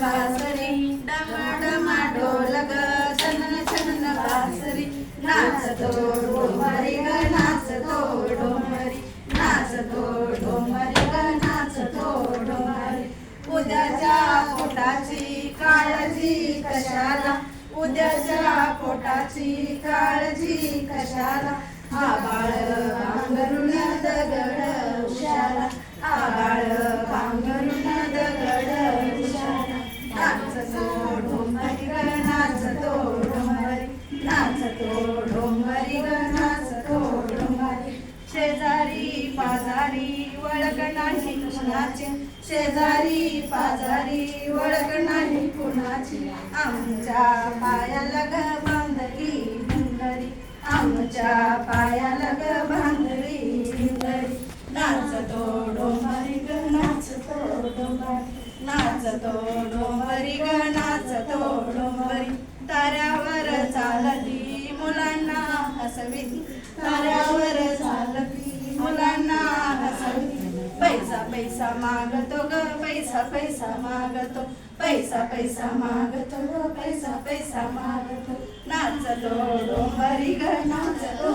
बासरी डमा डम ढोल ग छनन छनन बासरी नाचतो डोंबरी ग नाचतो डोंबरी नाचतो डोंबरी ग नाचतो डोंबरी उद्याच्या पोटाची काळजी कशाला? उद्याच्या पोटाची काळजी कशाला? हा बाळ शेजारी पाजारी वळख नाही कुणाची. शेजारी पाजारी वळख नाही कुणाची. आमच्या पायाला ग बांधली भिंगरी आमच्या पायाला ग बांधली भिंगरी नाचतो डोंबरी ग नाचतो डोंबरी. नाचतो डोंबरी ग नाचतो डोंबरी. ताऱ्यावर चालली मुलांना हसवी ताऱ्यावर पैसा मागतो ग पैसा पैसा मागतो. पैसा पैसा मागतो पैसा पैसा मागतो. नाचतो डोंबरी ग नाचतो